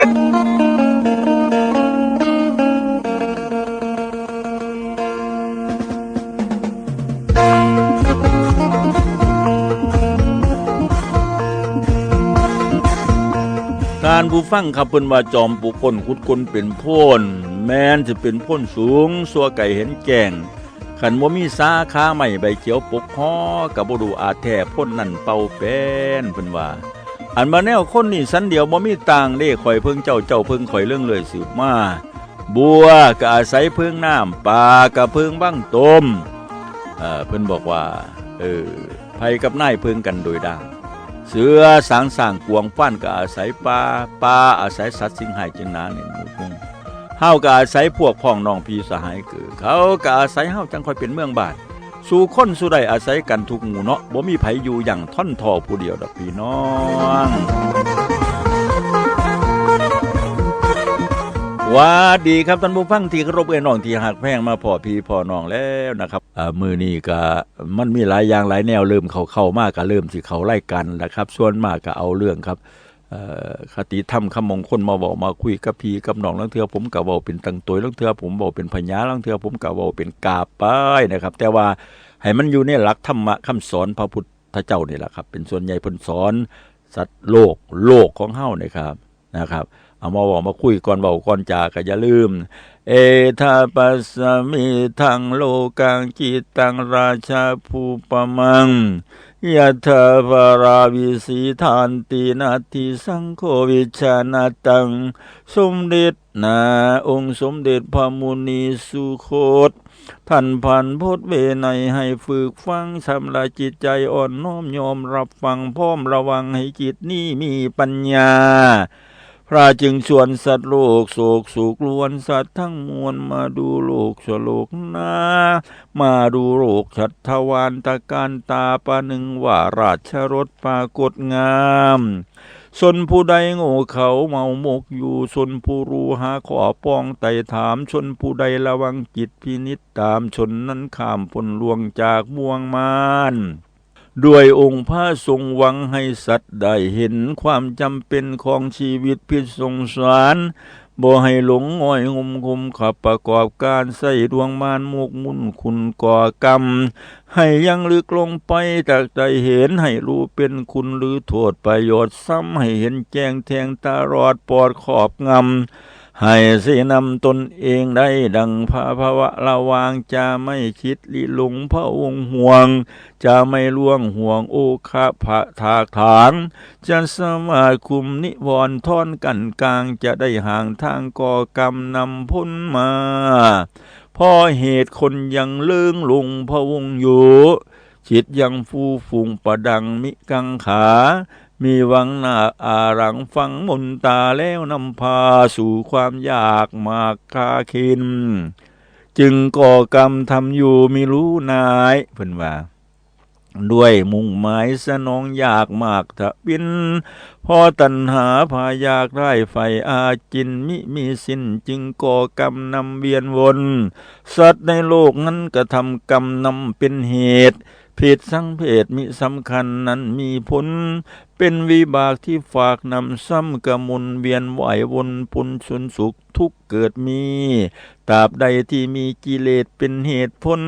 การผู้ฟังครับเพิ่นว่าจอมปลูกก้นขุดก้นเป็นพ่นแม้นจะเป็นพ่นสูงสัวไก่เห็นแจ้งขันบ่มีสาขาใหม่ใบเขียวปกฮอกับบ่ดูอาแท้พ่นนั่นเป่าเป็นเพิ่นว่า อันมาแนวคนนี่สันเดียวบ่มีต่างเด้ข่อยเพิ่งเจ้าเจ้าเพิ่งข่อยเรื่องเลยสืบมาบัวก็อาศัยเพิ่งน้ำปลาก็เพิ่งบ้างต้มเอ่อเพิ่นบอกว่าเออไผกับนายเพิ่งกันโดยดังเสือสางสางกวงฟ้านก็อาศัยปลาปลาอาศัยสัตว์สิงหายจึงนาในหมู่คงเฮาก็อาศัยพวกพ้องน้องพี่สหายคือ เขาก็อาศัยเฮาจังค่อยเป็นเมืองบาท สู่คนสู่ใดอาศัยกันทุกหมู่เนาะบ่มีไผอยู่อย่างท่อนทอผู้เดียวดอกพี่น้องว่าดีครับท่านผู้ฟังที่เคารพเอ้น้องที่หักแพงมาพ่อพี่พ่อน้องแล้วนะครับอ่ามือนี้ก็มันมีหลายอย่างหลายแนวเริ่มเข้าเข้ามากก็เริ่มสิเขาไล่กันนะครับ ส่วนมากก็เอาเรื่องครับ คติธรรมคำมงคลมาบอกมาคุยกับพี่กับน้องลังเทือผมก็เว้าเป็นตังตัวลังเทือผมเว้าเป็นพญาลังเทือผมก็เว้าเป็นกาป้ายนะครับ แต่ว่าให้มันอยู่ในหลักธรรมะคำสอนพระพุทธเจ้านี่แหละครับ เป็นส่วนใหญ่พนสอน สัตว์โลกโลกของเฮานี่ครับนะครับเอามาบอกมาคุยก่อนเบาก่อนจาก็อย่าลืม เอทาปัสมิทังโลกังจิตตังราชาภูปมัง ยะถาภาราวิสีทานตินาทิสังโฆวิชานาตัง สมเด็จนาองค์สมเด็จพระมุนีสุโคตท่านผ่านพดเวในให้ฝึกฟังสำระจิตใจอ่อนน้อมยอมรับฟังพร้อมระวังให้จิตนี้มีปัญญา พระจึงชวนสัตว์โลกโศกสุขล้วนสัตว์ทั้งมวลมาดูโลกสโลกนามาดูโลกชัดทวานตะการตาปะหนึ่งว่าราชรถปรากฏงามสนผู้ใดโง่เขาเมาหมกอยู่สนผู้รู้หาขอป้องไต่ถามชนผู้ใดระวังจิตพินิจตามชนนั้นข้ามพ้นลวงจากบ่วงมาน ด้วยองค์พระทรงหวังให้สัตว์ได้เห็นความจำเป็นของชีวิตพิษสงสารบ่ให้หลงง่อยงมงมขับประกอบการใส่ดวงมานมกมุ่นคุณก่อกรรม ให้ยังลึกลงไปจากใจเห็นให้รู้เป็นคุณหรือโทษประโยชน์ซ้ำให้เห็นแจ้งแทงตลอดปอดขอบงำ ให้สินำตนเองได้ดังพระภาวะระวางจะไม่คิดลิหลงพระองค์ห่วง จะไม่ล่วงห่วงโอคาพระถากถางจะสมาคุมนิวรณ์ท่อนกันกลางจะได้ห่างทางก่อกรรมนำพ้นมาเพราะเหตุคนยังเลื่องลงพระวงค์อยู่จิตยังฟูฟุงประดังมิกังขา มีหวังหน้าอารังฟังมนตาแล้วนำพาสู่ความยากมากคาคิน จึงก่อกรรมทำอยู่ม่รู้นายเพิ่นว่าด้วยมุ่งหมายสนองยากมากทะบิน พอตัณหาพายากได้ไฟอาจินมิมีสิ้นจึงก่อกรรมนำเวียนวน สัตว์ในโลกนั้นกระทำกรรมนำเป็นเหตุ ผิดสังเพศมิสำคัญนั้นมีผล เป็นวิบากที่ฝากนำซ้ำกระมุนเวียนไหววนปุนสุนสุขทุกเกิดมีตราบใดที่มีกิเลสเป็นเหตุผล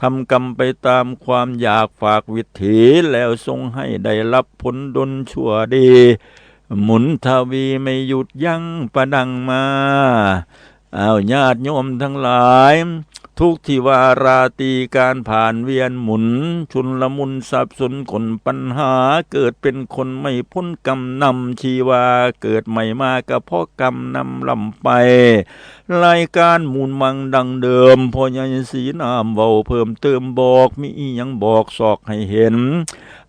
ทำกรรมไปตามความอยากฝากวิถีแล้วทรงให้ได้รับผลดลชั่วดี หมุนทวีไม่หยุดยั้งประดังมา เอาญาติโยมทั้งหลาย ทุกที่วาราตีการผ่านเวียนหมุน ชุนละมุนสับสนคนปัญหา เกิดเป็นคนไม่พ้นกรรมนำชีวา เกิดใหม่มาก็เพาะกรรมนำลำไป รายการมูลมังดังเดิม พอยังสีนามเว้าเพิ่มเติมบอกมีอียังบอกสอกให้เห็น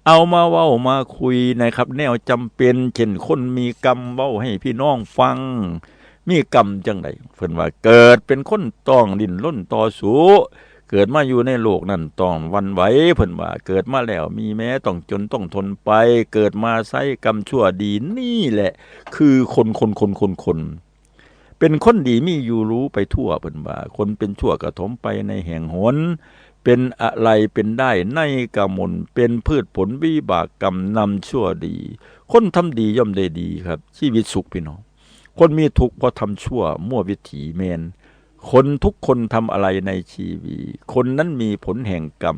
เอามาเว้ามาคุยนะครับ แนวจำเป็นเช่นคนมีกรรมเว้าให้พี่น้องฟัง มีกรรมจังไดเพิ่นว่าเกิดเป็นคนต้องดินล้นต่อสู้เกิดมาอยู่ในโลกนั้นต้องวันไหวเพิ่นว่าเกิดมาแล้วมีแม้ต้องจนต้องทนไป เกิดมาใช้กรรมชั่วดีนี่แหละ คือคนคนคนคนคนเป็นคนดีมีอยู่รู้ไปทั่วเพิ่นว่า คนเป็นชั่วกระถมไปในแห่งหนเป็นอะไรเป็นได้ในกรรมนเป็นพืชผลวิบากกรรมนำชั่วดี คนทำดีย่อมได้ดีครับ ชีวิตสุขพี่น้อง คนมีทุกข์เพราะทำชั่ว มั่ววิถีเมน คนทุกคนทำอะไรในชีวิตคนนั้นมีผลแห่งกรรม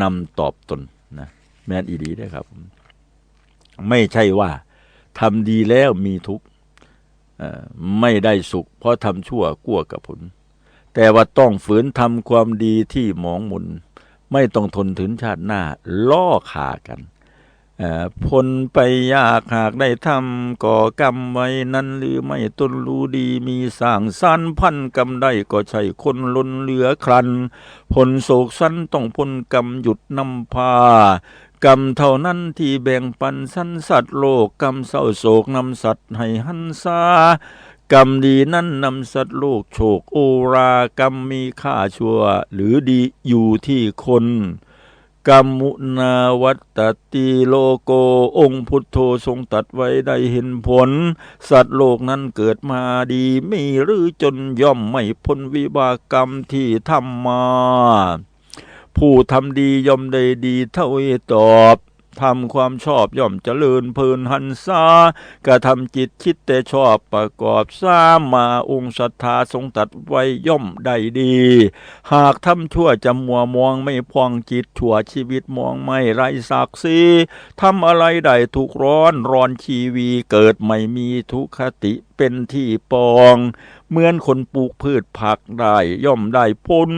นำตอบตนนะแมนอีดีได้ครับ ไม่ใช่ว่าทำดีแล้วมีทุกข์ไม่ได้สุข เพราะทำชั่วกั้วกับผล แต่ว่าต้องฝืนทำความดีที่หมองมุนไม่ต้องทนถึงชาติหน้าล่อขากัน เอ่อผลไปยากหากได้ทำก่อกรรมไว้นั้นหรือไม่ตนรู้ดีมีสร้างสรรพันกรรมได้ก็ใช่คนล้นเหลือครันผลโศกสันต้องพ้นกรรมหยุดนำพากรรมเท่านั้นที่แบ่งปันสันสัตว์โลกกรรมเศร้าโศกนำสัตว์ให้หันซากรรมดีนั้นนำสัตว์โลกโชคโอรากรรมมีค่าชั่ว หรือดีอยู่ที่คน กรรมุนาวัตตติโลโกองค์พุทโธทรงตัดไว้ได้เห็นผล สัตว์โลกนั้นเกิดมาดีไม่หรือจนย่อมไม่พ้นวิบากกรรมที่ทำมา ผู้ทำดีย่อมได้ดีเท่าตอบ ทำความชอบย่อมเจริญเพลินหันซากระทำจิตคิดแต่ชอบประกอบสร้างมาองค์ศรัทธาทรงตัดไว้ย่อมได้ดี หากทำชั่วจะมัวมองไม่พองจิตชั่วชีวิตมองไม่ไรศักดิ์ศรีทำอะไรใดทุกร้อนร้อนชีวีเกิดไม่มีทุกขติ เป็นที่ปอง เหมือนคนปลูกพืชผักได้ย่อมได้พ้น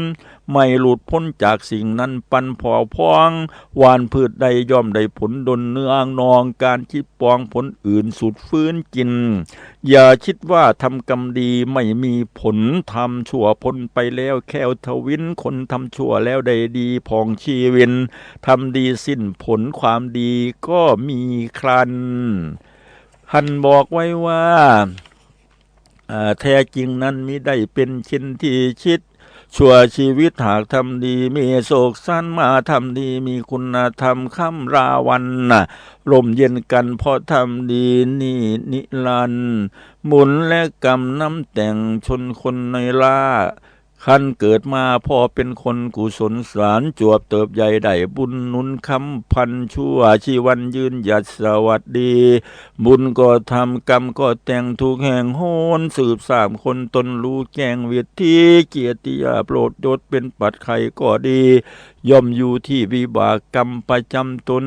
ไม่หลุดพ้นจากสิ่งนั้นปันพอพองหวานพืชใดย่อมได้ผลดนเนื้องนองการคิดปองผลอื่นสุดฟื้นกิน อย่าคิดว่าทำกรรมดีไม่มีผลทำชั่วพ้นไปแล้วแควทวินคนทำชั่วแล้วได้ดีพองชีวินทำดีสิ้นผลความดีก็มีครันท่านบอกไว้ว่า แท้จริงนั้นมิได้เป็นชิ้นที่ชิด ชั่วชีวิตหากทำดี มีโศกสั้นมาทำดีมีคุณธรรมคำราวันน่ะลมเย็นกันเพราะทำดีนี่นิรันหมุนและกรรมน้ำแต่งชนคนในล่า ขันเกิดมาพอเป็นคนกุศลสารจวบเติบใหญ่ได้บุญนุนคำพันชั่วชีวันยืนหยัดสวัสดี บุญก็ทำกรรมก็แต่งถูกแห่งโหนสืบสามคนตนรู้แจ้งเวทีเกียรติยาโปรดยศเป็นปัดไข่ก็ดี ย่อมอยู่ที่วิบากกรรมประจำตน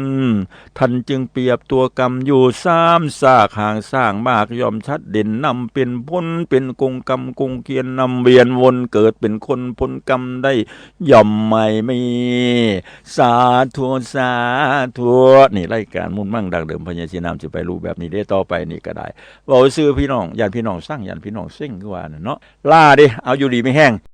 ท่านจึงเปรียบตัวกรรมอยู่สามซากห่างสร้างมากย่อมชัดเด่นนำเป็นพ้นเป็นกงกรรมกงเคียนนำเวียนวนเกิดเป็นคนพ้นกรรมได้ ย่อมไม่มี สาธุสาธุนี่รายการมุ่นมั่งดังเดิมพญาชีนามจะไปรู้แบบนี้ได้ต่อไปนี่ก็ได้บอกซื้อพี่น้องญาติพี่น้องสร้างญาติพี่น้องเส้งก็ว่าน่ะเนาะล่าดิเอาอยู่ดีไม่แห้ง